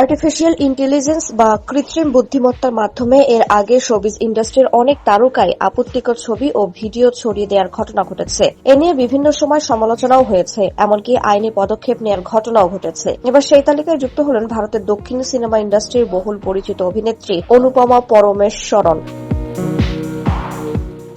Artificial intelligence বা কৃত্রিম বুদ্ধিমত্তার মাধ্যমে এর আগে শোবিজ ইন্ডাস্ট্রির অনেক তারকাই আপত্তিকর ছবি ও ভিডিও ছড়িয়ে দেওয়ার ঘটনা ঘটেছে। এ নিয়ে বিভিন্ন সময় সমালোচনাও হয়েছে, এমনকি আইনি পদক্ষেপ নেওয়ার ঘটনাও ঘটেছে। এবার সেই তালিকায় যুক্ত হলেন ভারতের দক্ষিণ সিনেমা ইন্ডাস্ট্রির বহুল পরিচিত অভিনেত্রী অনুপমা পরমেশ্বরন।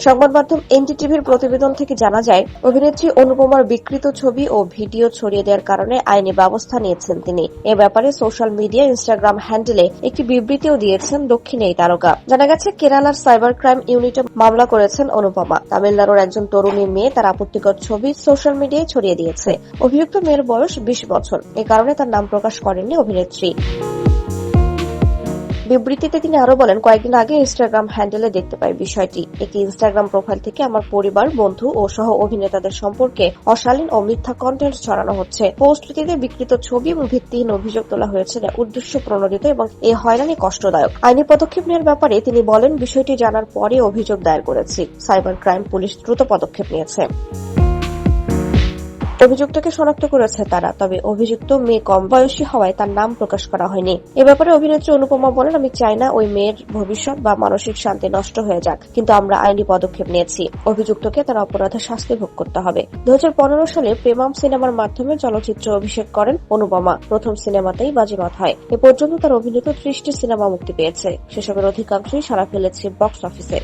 সংবাদ মাধ্যম এনডিটিভির প্রতিবেদন থেকে জানা যায়, অভিনেত্রী অনুপমার বিকৃত ছবি ও ভিডিও ছড়িয়ে দেওয়ার কারণে আইনি ব্যবস্থা নিয়েছেন তিনি। এ ব্যাপারে সোশ্যাল মিডিয়া ইনস্টাগ্রাম হ্যান্ডেলে একটি বিবৃতিও দিয়েছেন দক্ষিণ এই তারকা। জানা গেছে, কেরালার সাইবার ক্রাইম ইউনিটে মামলা করেছেন অনুপমা। তামিলনাড়ুর একজন তরুণী মেয়ে তার আপত্তিকর ছবি সোশ্যাল মিডিয়ায় ছড়িয়ে দিয়েছে। অভিযুক্ত মেয়ের বয়স বিশ বছর। এ কারণে তার নাম প্রকাশ করেননি অভিনেত্রী। বিবৃতিতে তিনি আরও বলেন, কয়েকদিন আগে ইনস্টাগ্রাম হ্যান্ডেলে দেখতে পাই বিষয়টি। একটি ইনস্টাগ্রাম প্রোফাইল থেকে আমার পরিবার, বন্ধু ও সহ অভিনেতাদের সম্পর্কে অশালীন ও মিথ্যা কন্টেন্ট ছড়ানো হচ্ছে। পোস্টটিতে বিকৃত ছবি এবং ভিত্তিহীন অভিযোগ তোলা হয়েছে উদ্দেশ্য প্রণোদিত এবং এ হয়রানি কষ্টদায়ক। আইনি পদক্ষেপ নেওয়ার ব্যাপারে তিনি বলেন, বিষয়টি জানার পরে অভিযোগ দায়ের করেছি। সাইবার ক্রাইম পুলিশ দ্রুত পদক্ষেপ নিয়েছে। অভিযুক্তকে শনাক্ত করেছে তারা, তবে অভিযুক্ত মেয়ে কম বয়সী হওয়ায় তার নাম প্রকাশ করা হয়নি। এ ব্যাপারে অভিনেত্রী অনুপমা বলেন, আমি চাই না ওই মেয়ের ভবিষ্যৎ বা মানসিক শান্তি নষ্ট হয়ে যাক, কিন্তু আমরা আইনি পদক্ষেপ নিয়েছি। অভিযুক্তকে তার অপরাধের শাস্তি ভোগ করতে হবে। দু হাজার পনেরো সালে প্রেমাম সিনেমার মাধ্যমে চলচ্চিত্র অভিষেক করেন অনুপমা। প্রথম সিনেমাতেই বাজিমাত হয়। এ পর্যন্ত তার অভিনীত ত্রিশটি সিনেমা মুক্তি পেয়েছে। সেসবের অধিকাংশই সারা ফেলেছে বক্স অফিসে।